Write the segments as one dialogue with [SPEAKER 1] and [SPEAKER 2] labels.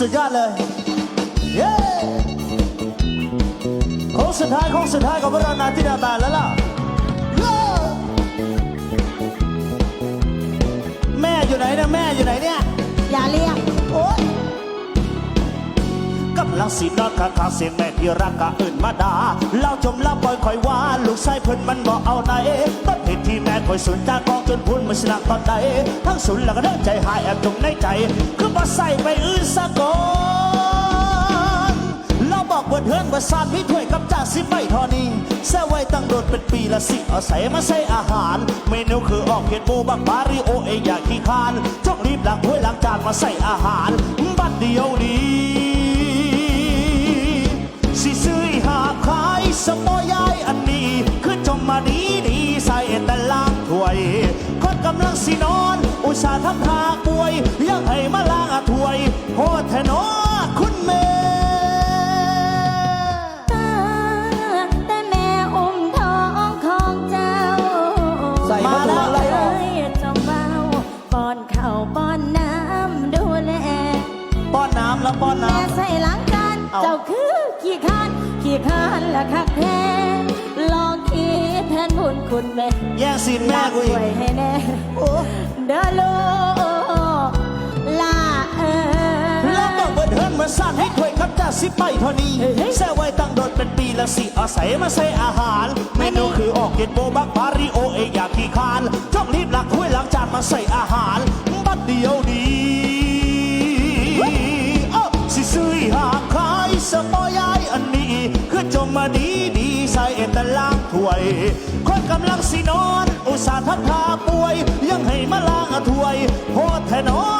[SPEAKER 1] สุดยอดเลย เย้โค้งสุดท้ายโค้งสุดท้ายของพวกเรานาที่นาบานแล้วล่ะ แม่อยู่ไหนเนี่ยแม่อยู่ไหนเนี่ย
[SPEAKER 2] อย่าเรียก
[SPEAKER 1] ลังสีนอนข้างๆเสียงแม่ที่รักกะอื่นมาด่าเล่าจมเล่าปล่อยคอยว่า ลูกชายเพิ่นมันบอกเอาไหนต้นเหตุที่แม่คอยสุนจากกองจนพุ่นมาชนะตอนใดทั้งสุนแล้วก็เดินใจหายแอบตรงในใจ คือบ่ใส่ไปอื่นซะก่อนเราบอกเพื่อเพื่อนว่าสารพี่ถ้วยกับจ่าสิไม่ทอนี้แซ่ไว้ตั้งโดดเป็นปีละสิเอาใส่มาใส่อาหาร เมนูคือออกเห็ดหมูบักบาริโอเองอยากขี้คานจ้องรีบล้างถ้วยล้างจานมาใส่อาหารบัดเดียวนี้ อนอุตส่าห์ทำหาป่วย ยังให้มาล้างอาถ้วยโหดแทนอคุณแม่
[SPEAKER 2] แต่แม่อุ้มท้องของเจ้า
[SPEAKER 1] ใส่มาแล้วอะไรอะ
[SPEAKER 2] เอ้ยเจ้าเบาป้อนข้าวป้อนน้ำดูแล
[SPEAKER 1] ป้อนน้ำแล้วป้อน
[SPEAKER 2] แม่
[SPEAKER 1] น้ำ
[SPEAKER 2] ใส่ล้างจาน
[SPEAKER 1] เอา
[SPEAKER 2] เจ้าคือขี้คร้านขี้คร้านละคักแท้ลองคิดแทนบุญคุณแม่
[SPEAKER 1] แย่งซีนแม่กูอีก
[SPEAKER 2] ช่วยให้แน่
[SPEAKER 1] โอ้
[SPEAKER 2] เด้อ
[SPEAKER 1] ถ้วยครับจ้าสิไปเท่านี้
[SPEAKER 2] เฮ้ยเฮ้ย
[SPEAKER 1] แซ่ไว้ตั้งโดดเป็นปีละสิเอาใส่มาใส่อาหาร เมนูคือออกเก็ดโบบักบาริโอเองอยากขี้คร้านจ้องรีบหลักถ้วยหลังจานมาใส่อาหารบัดเดียวดีเอ้าสิซื้อหาขายสมอยายอันนี้คือจมมาดีดีใส่แต่ล้างถ้วย คนกำลังสินอน อุตส่าห์ทักทาป่วย ยังให้มาล้างถ้วยโหดแทนอคุ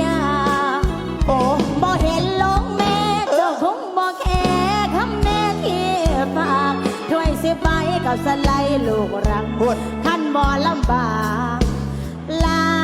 [SPEAKER 2] ยา
[SPEAKER 1] โอ้
[SPEAKER 2] บ่เห็นลงแม่เจ้าคงบ่แค่คำแม่ที่ฝากถ้วยสิไปกับสไลลูกรัง
[SPEAKER 1] พูด
[SPEAKER 2] ท่านบ่ลำบากลา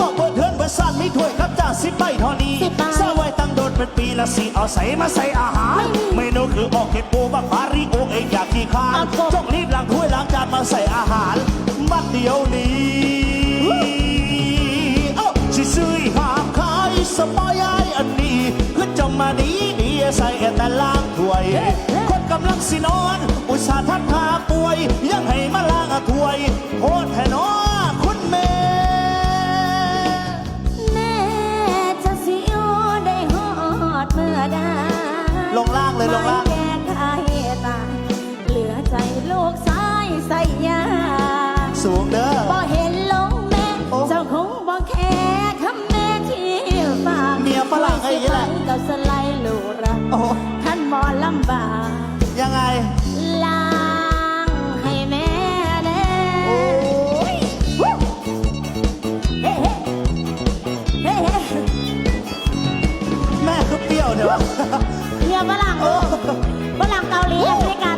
[SPEAKER 1] บอกเปิดเทินเปิดสั้นมีถ้วยครับจ้าสิบใบเท่านี้
[SPEAKER 2] สิบใบ
[SPEAKER 1] เสว้ตั้งโดดเป็นปีละสี่เอาใส่มาใส่อาหารเมนูคือออกเห็ดปูบักบาริโอเองอยากขี้คร้า
[SPEAKER 2] เอากบ
[SPEAKER 1] จงรีบล้างถ้วยล้างจานมาใส่อาหารบัดเดียวนี้เอ้าสิซื้อหาขายสมอยายอันนี้คือจะมาดีดีใส่แต่ล้างถ้วย ให้อย่างนี้แหละก่าสไลด์
[SPEAKER 2] ลูระท่านหมอ
[SPEAKER 1] ลำบากยัง
[SPEAKER 2] ไงล้างให้แม่
[SPEAKER 1] แน่โอ้
[SPEAKER 2] ยแม่
[SPEAKER 1] คือ
[SPEAKER 2] เปรี้ยวเนี่ยวะเฮียฝรั่
[SPEAKER 1] งลูกฝรั่งเกาหลีอ
[SPEAKER 2] เมริกา